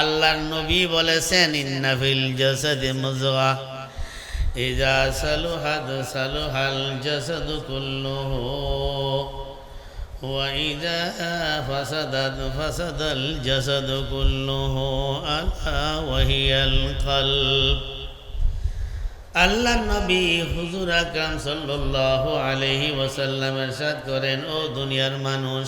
আল্লাহর নবী বলেছেন ইন্নাফিল জাসাদি মুজগা ইজা সালুহাদ সালুহাল জাসাদু কুল্লুহু وإذا فسدت فسد الجسد كله ألا وهي القلب আল্লাহ নবী হুজুর আকরাম সাল্লাল্লাহু আলাইহি ওয়াসাল্লাম ارشاد করেন ও দুনিয়ার মানুষ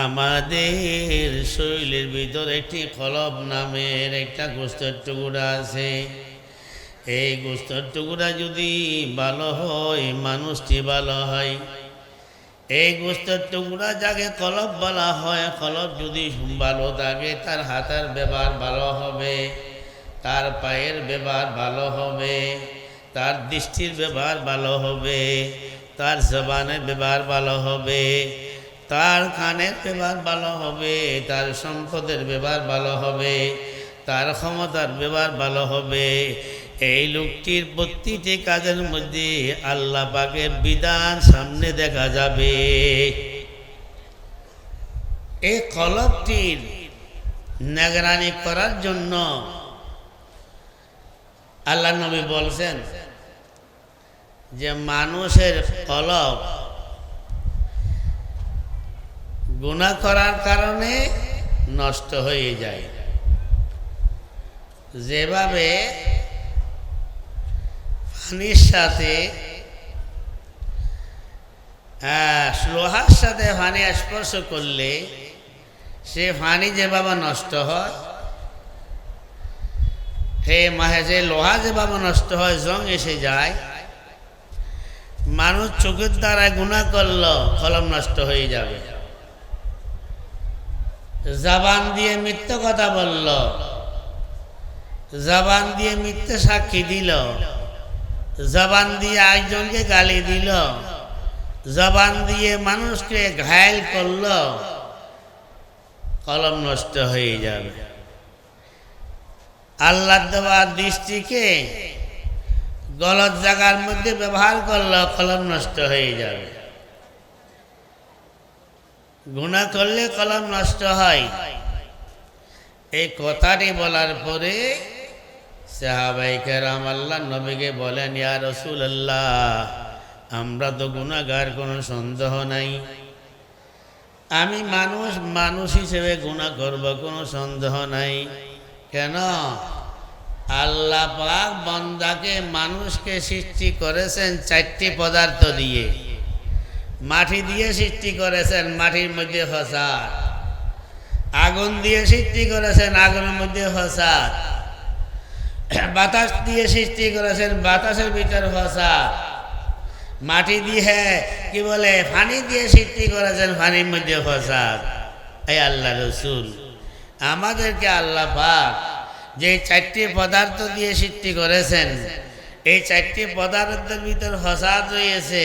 আমাদের শরীরের ভিতর একটি কলব নামের একটা গোস্তের টুকুরা আছে। এই গোস্তের টুকুরা যদি ভালো হয়, মানুষটি ভালো হয়। এই গোস্তের টুকরা যাকে কলব বলা হয়, কলব যদি ভালো থাকে, তার হাতের ব্যবহার ভালো হবে, তার পায়ের ব্যবহার ভালো হবে, তার দৃষ্টির ব্যবহার ভালো হবে, তার জবানের ব্যবহার ভালো হবে তার কানের ব্যবহার ভালো হবে, তার সম্পদের ব্যবহার ভালো হবে, তার ক্ষমতার ব্যবহার ভালো হবে। এই লোকটির প্রতিটি কাজের মধ্যে আল্লাহ পাকের বিধান সামনে দেখা যাবে। এই কলবটির নিগরানি করার জন্য আল্লাহ নবী বলছেন যে, মানুষের কলব গুণা করার কারণে নষ্ট হয়ে যায়। যেভাবে পানির সাথে হ্যাঁ, লোহার সাথে পানি স্পর্শ করলে সে পানি যেভাবে নষ্ট হয় হে মাহে যে লোহা যেভাবে নষ্ট হয় জং এসে যায় মানুষ চোখের দ্বারা গুণা করল কলম নষ্ট হয়ে যাবে। জাবান দিয়ে মিথ্যে কথা বলল। জাবান দিয়ে মিথ্যে সাক্ষী দিল। জবান দিয়ে একজনকে গালি দিল। জবান দিয়ে মানুষকে ঘায়ল করল। কলম নষ্ট হয়ে যাবে। আল্লাহ দেওয়ার দৃষ্টিকে গলত জায়গার মধ্যে ব্যবহার করল, কলম নষ্ট হয়ে যাবে। গুণা করলে কলম নষ্ট হয়। এই কথাটি বলার পরে সাহাবাইকার আল্লাহ নবীকে বলেন, ইয়া রসুল আল্লাহ আমরা তো গুণাগার, কোনো সন্দেহ নাই। আমি মানুষ মানুষ হিসেবে গুণা করব, কোনো সন্দেহ নাই। কেন? আল্লাহ পাক বন্দাকে মানুষকে সৃষ্টি করেছেন চারটি পদার্থ দিয়ে। মাটি দিয়ে সৃষ্টি করেছেন, মাটির মধ্যে ফসাদ। আগুন দিয়ে সৃষ্টি করেছেন, আগুনের মধ্যে ফসাদ। বাতাস দিয়ে সৃষ্টি করেছেন, বাতাসের ভিতর ফসাদ। মাটি দিয়ে, কি বলে পানি দিয়ে সৃষ্টি করেছেন পানির মধ্যে ফসাদ। এই আল্লাহ রসুল, আমাদেরকে আল্লাহ পাক যে চারটি পদার্থ দিয়ে সৃষ্টি করেছেন, এই চারটি পদার্থের ভিতর ফসাদ রয়েছে।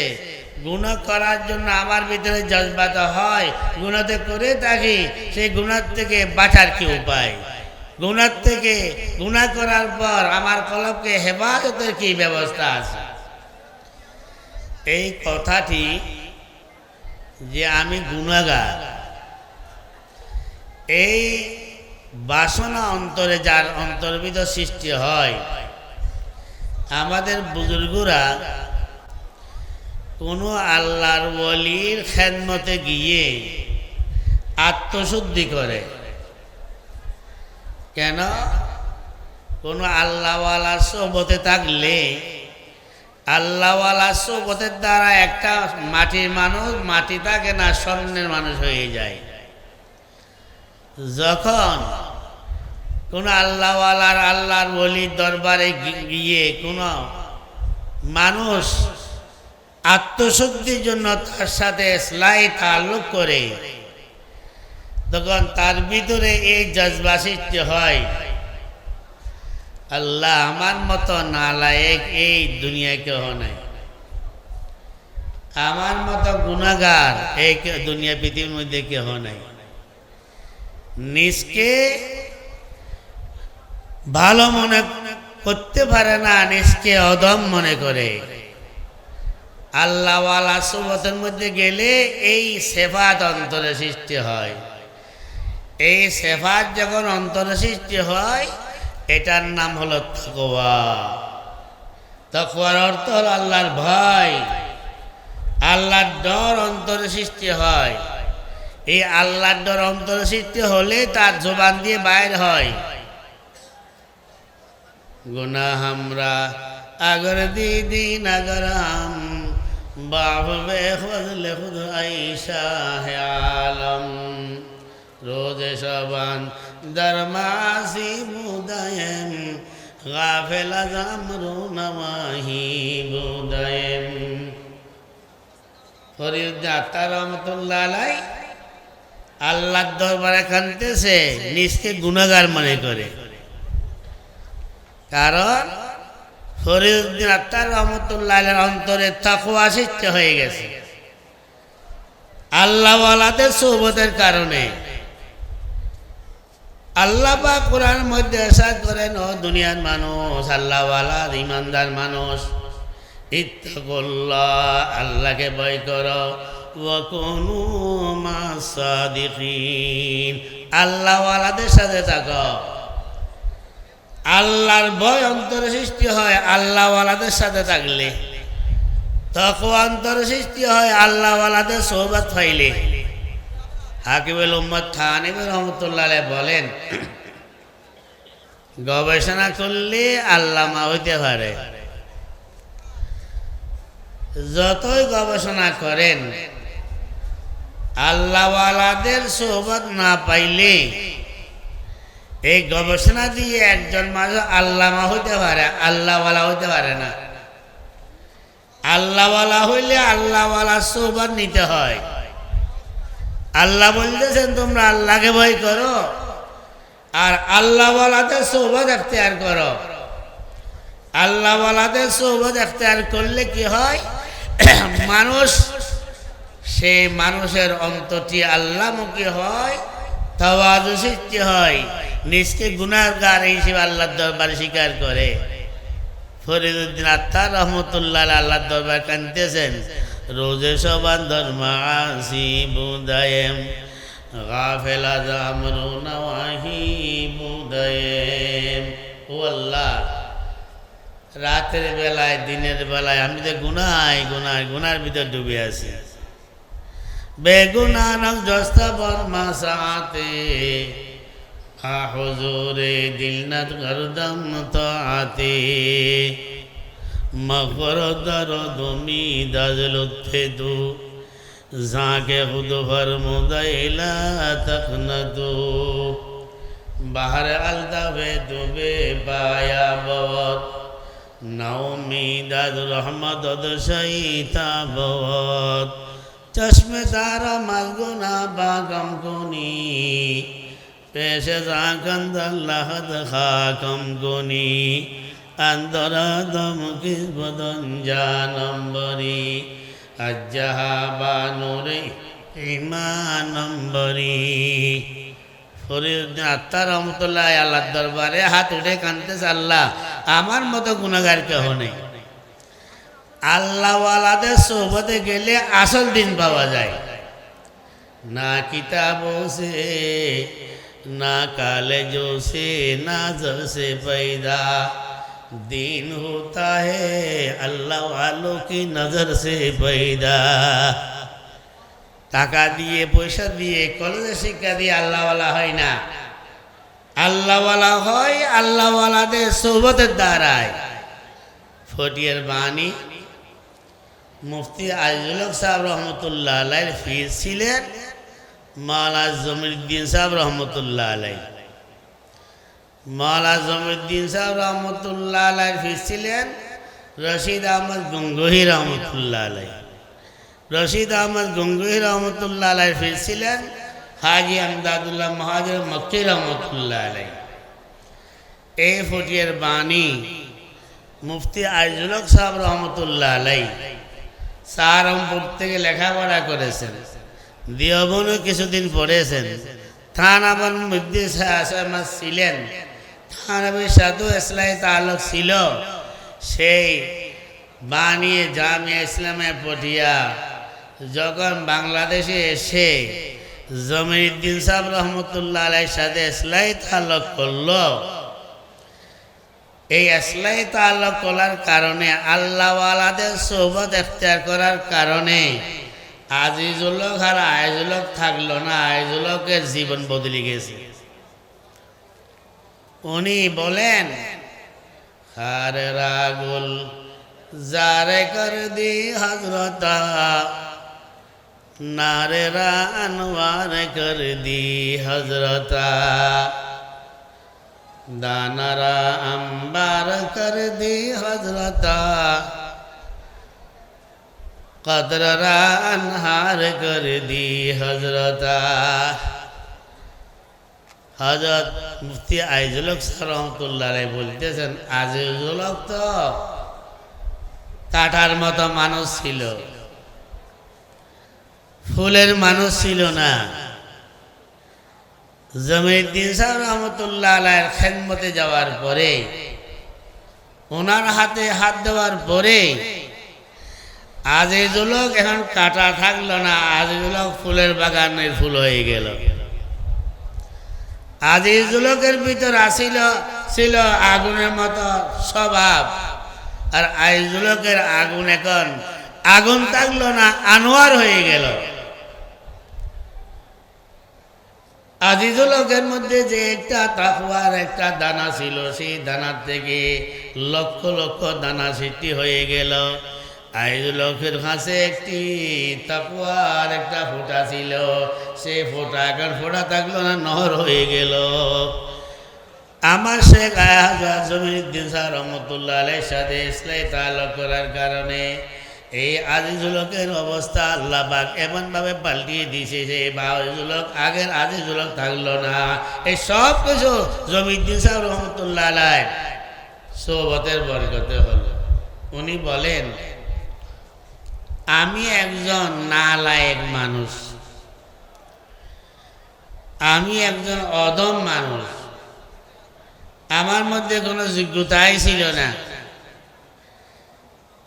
গুণ করার জন্য আমার ভিতরে জজবাত হয়। গুণতে করে থাকি, সেই গুণার থেকে বাঁচার কি উপায়? গুণার থেকে গুণা করার পর আমার কলবকে হেফাজতের কি ব্যবস্থা আছে? এই কথাটি যে আমি গুণাগার, এই বাসনা অন্তরে যার অন্তর্বিত সৃষ্টি হয়, আমাদের বুজুর্গরা কোনো আল্লাহর বলির খেদমতে গিয়ে আত্মশুদ্ধি করে। কেন? কোনো আল্লাহওয়ালার সোবতে থাকলে আল্লাহওয়ালা সোবতের দ্বারা একটা মাটির মানুষ মাটি থাকে না, স্বর্ণের মানুষ হয়ে যায়। যখন কোনো আল্লাহওয়ালার আল্লাহর বলির দরবারে গিয়ে কোনো মানুষ আত্মশক্তির জন্য তার সাথে সেলাই তাল্লুক করে। তখন তার ভিতরে এই জজবা সৃষ্টি হয়, আল্লাহ আমার মতো নালায়েক এই দুনিয়ায় কেহ নাই। আমার মতো গুণাগার এই দুনিয়া পৃথিবীর মধ্যে কেহ নাই। নিজকে ভালো মনে করতে পারে না, নিজকে অদম মনে করে। আল্লাহওয়ালা সুমতের মধ্যে গেলে এই সেফাত অন্তরে সৃষ্টি হয়। এই সেফাত যখন অন্তরে সৃষ্টি হয়, এটার নাম হলো থকোয়া তকোয়ার অর্থ হল আল্লাহর ভয়। আল্লাহর ডর অন্তরে সৃষ্টি হয়। এই আল্লাহর ডর অন্তরে সৃষ্টি হলে তার জোবান দিয়ে বাইর হয়। গুনা হামরা আগর দিদি, নাগর আমরা बाप बे खुद ले खुद ऐशा है आलम रोज शबान दरमासी बुदयम गाफिल जामरू नवाही बुदयम ফরিউদ্দিন আত্মার রহমতুল্লাহ আলাই আল্লাহর দরবারে কানতেছে নিজকে গুণাগার মনে করে কারণ ফরিউদ্দিন আত্মার রহমতুল্লাহ অন্তরে তাকুয়া সৃষ্টি হয়ে গেছে। আল্লাহওয়ালাদের সৌবতের কারণে। আল্লাহ বা কোরআন মধ্যে এসা করেন, ও দুনিয়ার মানুষ আল্লাহওয়ালা ইমানদার মানুষ, ইত্তাকুল্লাহ, আল্লাহকে ভয় করো, ওয়াকুনু মাসাদিকিন। আল্লাহওয়ালাদের সাথে থাকো। আল্লাহর ভয় অন্তরে সৃষ্টি হয়, আল্লাহওয়ালাদের সাথে থাকলে। তখন অন্তরে সৃষ্টি হয়, আল্লাহওয়ালাদের সৌবাত ফাইলে হাকিবুল উম্মদ থানিব রহমতুল্লাহ বলেন, গবেষণা করলে আল্লামা হইতে পারে। যতই গবেষণা করেন, আল্লাহওয়ালাদের সোহবত না পাইলে এই গবেষণা দিয়ে একজন মানুষ আল্লামা হইতে পারে, আল্লাহওয়ালা হইতে পারে না। আল্লাহওয়ালা হইলে আল্লাহওয়ালা সোহবত নিতে হয়। আল্লাহ বলতেছেন, তোমরা আল্লাহকে ভয় করো আর আল্লাহওয়ালাদের সোহবত এখতিয়ার করো। আল্লাহওয়ালাদের সোহবত এখতিয়ার করলে কি হয়? মানুষ সে মানুষের অন্তটি আল্লাহমুখী হয়। তাওয়াজু সৃষ্টি হয়। নিজকে গুনাহগার হিসেবে আল্লাহর দরবার স্বীকার করে। ফরিদুদ্দিন আত্মার রহমতুল্লাহ আল্লাহর দরবার কানতেছেন রোজে সবান ধর্মাসি বুদায়েম, গাফেলা জামরু নওয়াহি বুদায়েম। ও আল্লাহ, রাতের বেলায়, দিনের বেলায় আমি তো গুনাই গুনাই গুনার ভিতর ডুবে আছি। বেগুনানক বর্মা সাথে। হুজুরে দিলনাথ গরদম তো আতে মকর দর দুমি দজলুত্থে দু। জাকে খুদ ভর মুদাইলা তখন দু। বাহার আলদাবে দুবে পায়া বত নাউমিদাদ রহমত দশাইতা বত চশমে তারা মালগুনা বাগম কুনি পেশে জাকন্দাল্লাহ খাকম কুনি আন্দরাদম কিস বদন জানম্বরি, আজ্জাহা বানুরে ইমানম্বরি। ফরিউদ্দিন আত্মা রহমতুল্লাহ আল্লাহ দরবারে হাত উঠে কানতেছে, আল্লাহ, আমার মতো গুণাগার কেহ নেই। আল্লাহওয়ালাদের সোহবতে গেলে আসল দিন পাওয়া যায়। না কিতাব সে না কালে জোসে না জসে पैदा দিন হতা ہے اللہ والوں کی نظر سے টাকা দিয়ে, পয়সা দিয়ে, কলেজে শিক্ষা দিয়ে আল্লাহওয়ালা হয় না। আল্লাহওয়ালা হয় আল্লাহওয়ালাদের সোহবতের দ্বারায়। ফটিয়ার বাণী মুফতি আজিজুল সাহেব রহমতুল্লাহ আলাই ফির ছিলেন মালা জমিরুদ্দিন সাহেব রহমতুল্লাহ আলাই মালা জমিরুদ্দিন সাহেব রহমতুল্লাহ আলাই ফির ছিলেন রশিদ আহমদ গঙ্গোহী রহমতুল্লাহ আলাই রশিদ আহমদ গঙ্গোহী রহমতুল্লাহ আলাই ফির ছিলেন হাজি আমদাদুল্লাহ মহাজর মক্কি রহমতুল্লাহ আলাই এই ফটিয়ার বাণী মুফতি আইজুল সাহেব রহমতুল্লাহ আলাই সাহারমপুর থেকে লেখাপড়া করেছেন। দিয়বনও কিছুদিন পড়েছেন। থানাবান মধ্যে ছিলেন। থানাবি সাধু ইসলাই তালক ছিল। সেই বানিয়ে জামিয়া ইসলামে পটিয়া যখন বাংলাদেশে এসে জমিরুদ্দিন সাহেব রহমতুল্লাহ আলাই সাথে ইসলাই তাল্লক করল এই ইসলাই তাল্লক করার কারণে, আল্লাহওয়ালাদের সোহবত এখতিয়ার করার কারণে আজিজুলক আর আয়জুলক থাকল না আয়জুলকের জীবন বদলে গেছে। উনি বলেন, হারে রাগুল জারে কর দি হজরতা নারে রা কর দি হজরতা দানারা अंबार कर दी हजरता कदररा अनहार कर दी हजरता হজরত মুফতি আইজুলক রহমতুল্লাহ বলতেছেন আজিজুলক তো কাটার মতো মানুষ ছিল ফুলের মানুষ ছিল না জমিউদ্দিন সাহেব রহমতুল্লাহ আলাইয়ের খেদমতে যাওয়ার পরে, ওনার হাতে হাত দেওয়ার পরে আজিজুলক এখন কাটা থাকল না আজিজুলক ফুলের বাগানের ফুল হয়ে গেল। আজিজুলকের ভিতর আসিল, ছিল আগুনের মতো স্বভাব, আর আইজুলকের আগুন এখন, আগুন থাকল না, আনোয়ার হয়ে গেল। আজিজুলকের মধ্যে যে একটা তাকুয়ার একটা দানা ছিল, সেই দানার থেকে লক্ষ লক্ষ দানা সৃষ্টি হয়ে গেল। আইজুলকের কাছে একটি তাকুয়ার একটা ফোঁটা ছিল। সেই ফোঁটা এখন ফোঁটা থাকল না, নহর হয়ে গেল। আমার শেখ আয়াজ জমিনুদ্দিন স্যার রহমতুল্লাহ আলের সাথে ইসলাই তালক করার কারণে এই আজিজুলকের অবস্থা আল্লাহ বাক এমনভাবে পাল্টিয়ে দিয়েছে যে আজিজুলক, আগের আজিজুলক থাকল না। এই সব কিছু জমিদ্দিন সাহেব রহমতুল্লাহ আলাই সৌবতের বরকতে হলো। উনি বলেন, আমি একজন নালায়েক মানুষ। আমি একজন অদম মানুষ। আমার মধ্যে কোনো যোগ্যতাই ছিল না।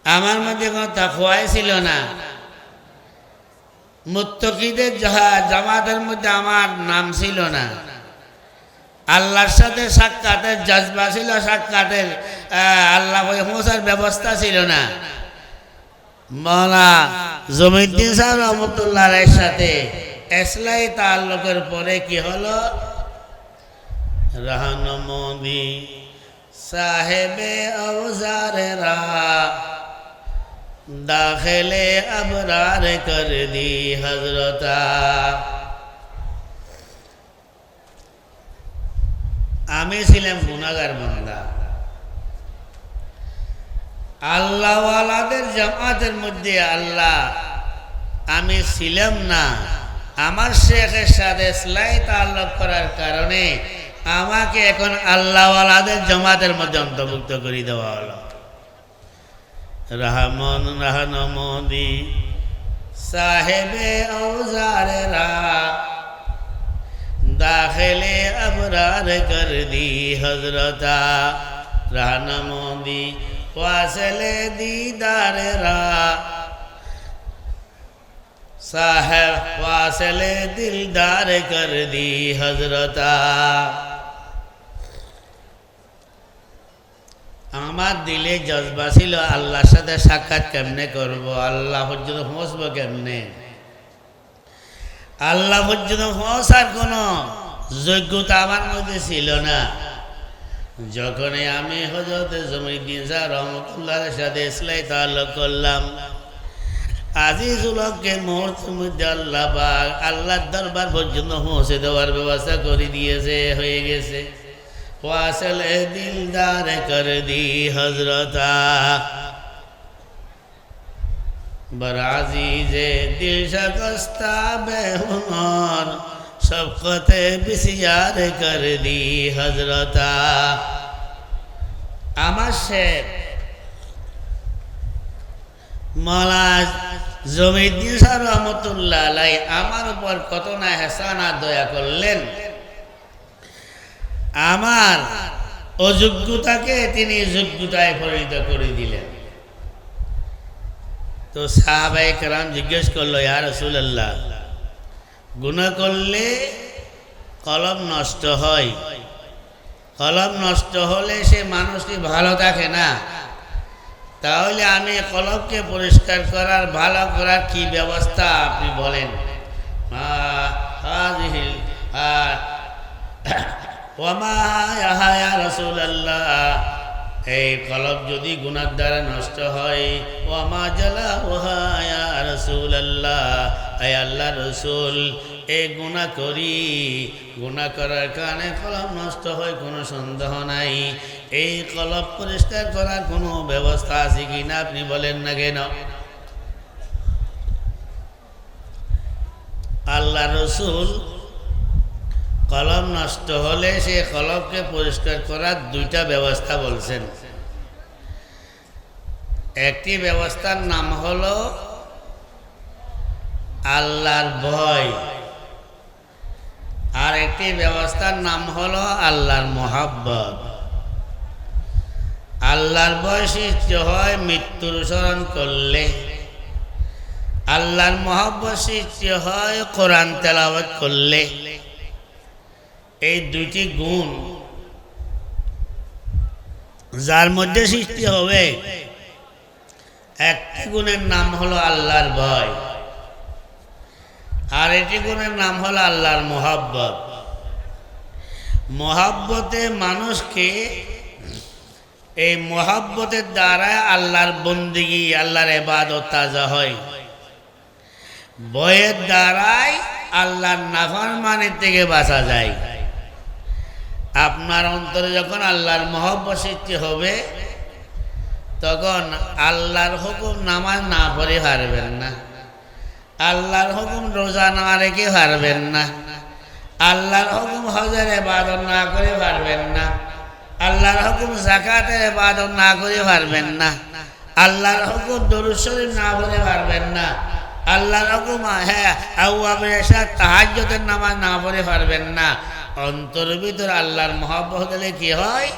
আমার মধ্যে কোনো তাকুয়াই ছিল না। মুত্তকিদের জামাতের মধ্যে আমার নাম ছিল না। আল্লাহর সাথে সাক্ষাতের জজবা ছিল, সাক্ষাতের আল্লাহ পৌঁছার ব্যবস্থা ছিল না। মৌলা জমিদ্দিন সাহেব রহমতুল্লাহ এর সাথে এসলাই তাল্লুকের পরে কি হলো? রহনমদি সাহেবে অবজারেরা দাখেলে আবরার কর দি হজরতা আমি ছিলাম গুনাগার বান্দা আল্লাহওয়ালাদের জামাতের মধ্যে আল্লাহ আমি ছিলাম না আমার শেখের সাথে সেলাই করার কারণে আমাকে এখন আল্লাহওয়ালাদের জামাতের মধ্যে অন্তর্ভুক্ত করে দেওয়া হলো রহমন রহনমদি সাহেবে औजारेरा दाखिले अबरार कर दी हजरता रहनमोदी वासले दीदार रा साहेब वासले दिलदार कर दी हजरता আমার দিলে জজবা ছিল, আল্লাহর সাথে সাক্ষাৎ কেমনে করব? আল্লাহ পর্যন্ত পৌঁছবো কেমনে? আল্লাহ পর্যন্ত পৌঁছার কোনো যোগ্যতা আমার মধ্যে ছিল না। যখনই আমি হজরত জমিদ্দিন শাহ রহমতুল্লাহর সাথে ইসলাই তাল্লুক করলাম আজিজুলককে মুহূর্তের মধ্যে আল্লাহ আল্লাহর দরবার পর্যন্ত পৌঁছে দেওয়ার ব্যবস্থা করে দিয়েছে, হয়ে গেছে। ফসলে দিলদার কর দি হজরতা বরাজি যে দিল শকস্তা বেহমান সবকতে বিশিয়ার কর দি হজরত আমার শেখ মলা জমিদ্দিন সাহেব রহমতুল্লাহ আমার উপর কত না হেসানা দয়া করলেন। আমার অযোগ্যতাকে তিনি যোগ্যতায় পরিণত করে দিলেন। তো সাহাবাই কারাম জিজ্ঞেস করল, ইয়া রসুল্লাহ গুণা করলে কলম নষ্ট হয়। কলম নষ্ট হলে সে মানুষটি ভালো থাকে না? তাহলে আমি কলমকে পরিষ্কার করার, ভালো করার কি ব্যবস্থা আপনি বলেন? আহ, হাজিহিল, আহ, ওমা ইহা ইয়া রাসূলুল্লাহ। এই কলব যদি গুনার দ্বারা নষ্ট হয় ওমা জালা ওহা ইয়া রাসূলুল্লাহ। আয় আল্লাহ রসুল এই গুণা করি। গুণা করার কারণে কলম নষ্ট হয় কোনো সন্দেহ নাই। এই কলব পরিষ্কার করার কোনো ব্যবস্থা আছে কি না আপনি বলেন না কেন? আল্লাহ রসুল কলম নষ্ট হলে সে কলমকে পরিষ্কার করার দুইটা ব্যবস্থা বলছেন। একটি ব্যবস্থার নাম হল আল্লাহর ভয়। আর একটি ব্যবস্থার নাম হল আল্লাহর মোহাব্বত। আল্লাহর ভয় সৃষ্টি হয় মৃত্যুর স্মরণ করলে। আল্লাহর মহব্বত সৃষ্টি হয় কোরআন তেলাওয়াত করলে। এই দুইটি গুণ যার মধ্যে সৃষ্টি হবে, একটি গুণের নাম হলো আল্লাহর ভয়, আর এটি গুণের নাম হলো আল্লাহর মোহাব্বত। মহাব্বতে মানুষকে এই মহাব্বতের দ্বারা আল্লাহর বন্দিগি, আল্লাহর এবাদত তাজা হয়। বয়ের দ্বারাই আল্লাহর নাফরমানের থেকে বাঁচা যায়। আপনার অন্তরে যখন আল্লাহর মহব্বত সৃষ্টি হবে, তখন আল্লাহর হুকুম নামাজ না পড়ে পারবেন না। আল্লাহর হুকুম রোজা না রেখে পারবেন না। আল্লাহর হুকুম হজের এবাদত না করে পারবেন না। আল্লাহর হুকুম জাকাতের এবাদত না করে পারবেন না। আল্লাহর হুকুম দরুদ শরীফ না বলে পারবেন না। আল্লাহর হুকুম হ্যাঁ আউয়াবের এসা তাহাজ্জতের নামাজ না পড়ে পারবেন না। অন্তর ভিতর আল্লাহর মহব্বত হলে কি হয়?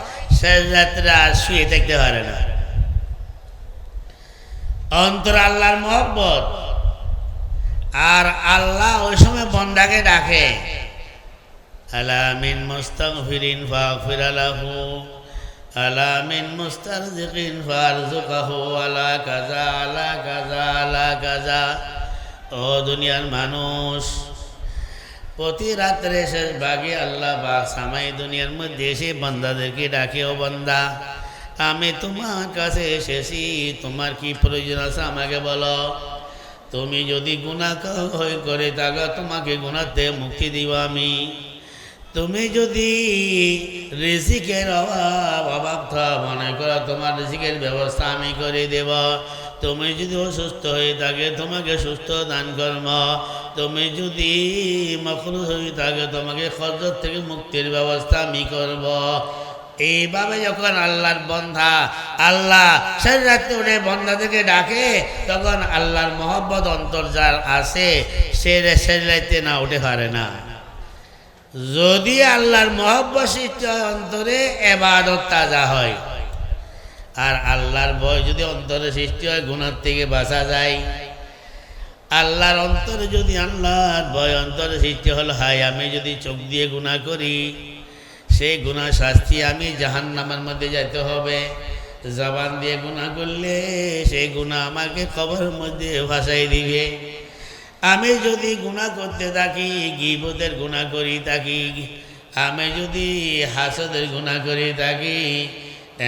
রাত্রে আর শুয়ে থাকতে পারে না। অন্তর আল্লাহর মহব্বত। আর আল্লাহ ওই সময় বন্দাকে ডাকে। আলামিন মুস্তাগফিরিন ফাগফির লাহু। আলামিন মুস্তারজিকিন ফারজুকাহু আলা কাজা আলা কাজা আলা কাজা ও দুনিয়ার মানুষ। প্রতি রাত্রে শেষ ভাগে আল্লাহ বা সামাই দুনিয়ার মধ্যে এসে বন্দাদেরকে ডাকে, ও বন্দা, আমি তোমার কাছে এসেছি, তোমার কি প্রয়োজন আছে আমাকে বলো। তুমি যদি গুণা হয়ে করে থাকো, তোমাকে গুণাতে মুক্তি দিব আমি। তুমি যদি ঋষিকের অভাব অভাব মনে করো, তোমার ঋষিকের ব্যবস্থা আমি করে দেব। তুমি যদি অসুস্থ হয়ে থাকে, তোমাকে সুস্থ দান কর্ম। তুমি যদি মখরুজ হয়ে থাকে, তোমাকে খরচ থেকে মুক্তির ব্যবস্থা আমি করব। এইভাবে যখন আল্লাহর বন্ধা, আল্লাহ সেই রাত্রে উঠে বন্ধা থেকে ডাকে, তখন আল্লাহর মহব্বত অন্তর যার আসে সে সে রাতে না উঠে পারে না। যদি আল্লাহর মহব্বত সৃষ্টি হয় অন্তরে, এবাদত তাজা হয়। আর আল্লাহর ভয় যদি অন্তরে সৃষ্টি হয় গুণার থেকে বাঁচা যায়। আল্লাহর অন্তরে যদি আল্লাহর ভয় অন্তরে সৃষ্টি হল হাই আমি যদি চোখ দিয়ে গুণা করি সেই গুণা শাস্তি আমি জাহান নামের মধ্যে যেতে হবে। জবান দিয়ে গুণা করলে সেই গুণা আমাকে কবর মধ্যে ভাসাই দিবে। আমি যদি গুণা করতে থাকি, গিবতের গুণা করি থাকি, আমি যদি হাসদের গুণা করি থাকি,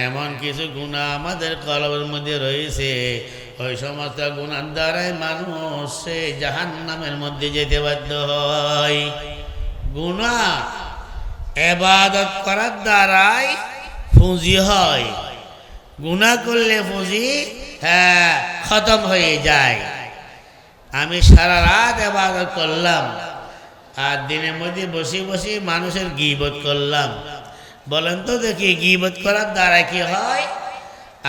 এমন কিছু গুণা আমাদের কলবের মধ্যে রয়েছে। ওই সমস্ত গুণার দ্বারাই মানুষ সে জাহান নামের মধ্যে যেতে বাধ্য হয়। গুণা এবাদত করার দ্বারাই পুঁজি হয়। গুণা করলে পুঁজি হ্যাঁ খতম হয়ে যায়। আমি সারা রাত এবাদত করলাম, আর দিনের মধ্যে বসে বসে মানুষের গিবত করলাম। বলেন তো দেখি গিবত করার দ্বারা কি হয়?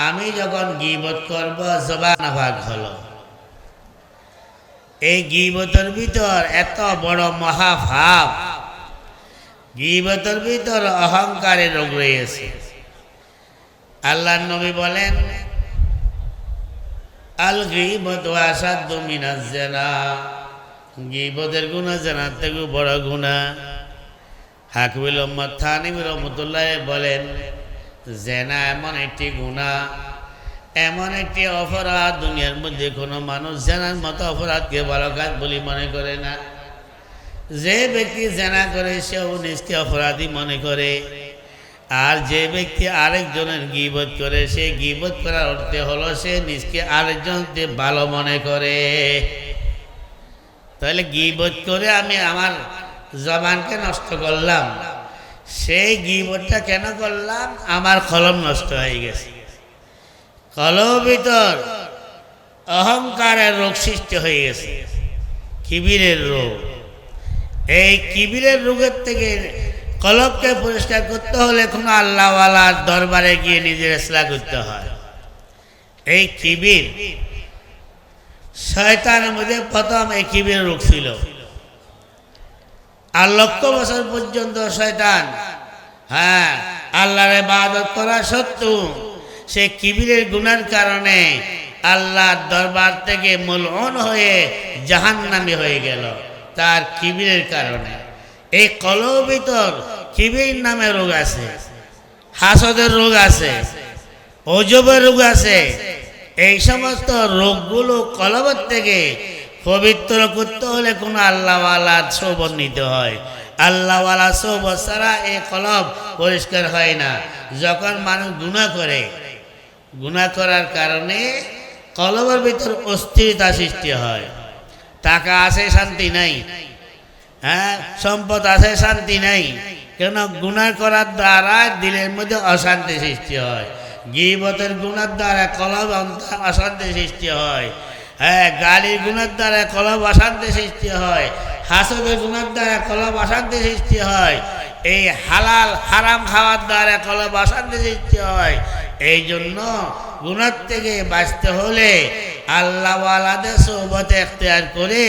আমি যখন গিবত করব, জবান ভাগ হলো এই গিবতের ভিতর এত বড় মহাভাব। গিবতের ভিতর অহংকারের রোগ রয়েছে। আল্লাহ নবী বলেন, আল গিবত আসাদ্দু মিনাজ জিনা। গিবদের গুণা জানার থেকে বড় গুণা। হাকিবুল থানিম রহমতুল্লাহ বলেন জেনা এমন একটি গুণা, এমন একটি অপরাধ, দুনিয়ার মধ্যে কোনো মানুষ জেনার মতো অপরাধকে বড় কাজ বলে মনে করে না। যে ব্যক্তি জেনা করে, সেও নিজকে অপরাধী মনে করে। আর যে ব্যক্তি আরেকজনের গিবত করে, সে গিবত করার অর্থে হলো সে নিজকে আরেকজনকে ভালো মনে করে। তাহলে গিবত করে আমি আমার জবানকে নষ্ট করলাম। সেই গিবতটা কেন করলাম? আমার কলম নষ্ট হয়ে গেছে। কলম ভিতর অহংকারের রোগ সৃষ্টি হয়ে গেছে। কিবিরের রোগ। এই কিবিরের রোগের থেকে কলবকে পরিষ্কার করতে হলে কোনো আল্লাহওয়ালার দরবারে গিয়ে নিজের ইসলা করতে হয়। এই কিবির শয়তানের মধ্যে প্রথম এই কিবির রোগ ছিল। আর লক্ষ বছর পর্যন্ত শয়তান হ্যাঁ আল্লাহর ইবাদত করা সত্ত্বেও সে কিবিরের গুণার কারণে আল্লাহর দরবার থেকে মূলন হয়ে জাহান্নামি হয়ে গেল তার কিবিরের কারণে। এই কলব ভিতর কিবির নামে রোগ আছে, হাসদের রোগ আছে অজবের রোগ আছে, এই সমস্ত রোগগুলো কলবের থেকে পবিত্র করতে হলে কোনো আল্লাহওয়ালা সৌবত নিতে হয়। আল্লাহওয়ালা সৌবত ছাড়া এ কলব পরিষ্কার হয় না। যখন মানুষ গুণা করে, গুণা করার কারণে কলবের ভিতর অস্থিরতা সৃষ্টি হয়। টাকা আছে, শান্তি নাই। হ্যাঁ সম্পদ আছে, শান্তি নাই। কেন? গুণা করার দ্বারা দিলের মধ্যে অশান্তি সৃষ্টি হয়। গিবতের গুণার দ্বারা কলব অশান্তি সৃষ্টি হয়। হ্যাঁ গালির গুণের দ্বারা কলব অশান্তি সৃষ্টি হয় হাসদের গুণের দ্বারা কলব অশান্তি সৃষ্টি হয়, এই হালাল, হারাম খাওয়ার দ্বারা কলব অশান্তি সৃষ্টি হয়। এই জন্য গুণার থেকে বাঁচতে হলে আল্লাহওয়ালাদের সৌবতে এখতিয়ার করে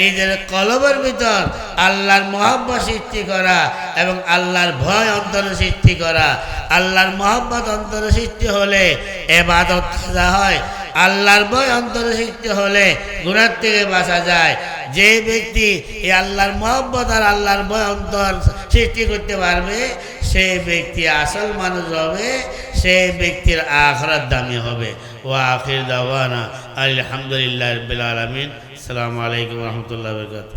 নিজের কলবের ভিতর আল্লাহর মহব্বত সৃষ্টি করা এবং আল্লাহর ভয় অন্তরে সৃষ্টি করা। আল্লাহর মহব্বত অন্তরে সৃষ্টি হলে এবাদত হয় আল্লাহর বই অন্তরে সৃষ্টি হলে গুণার থেকে বাঁচা যায়। যে ব্যক্তি এই আল্লাহর মহব্বত আর আল্লাহর বই অন্তর সৃষ্টি করতে পারবে, সে ব্যক্তি আসল মানুষ হবে, সে ব্যক্তির আখরাত দামি হবে। ও আখির দাওয়ানা, আলহামদুলিল্লাহ রবিল আলমিন। সালামু আলাইকুম রহমতুল্লাহ বরকাত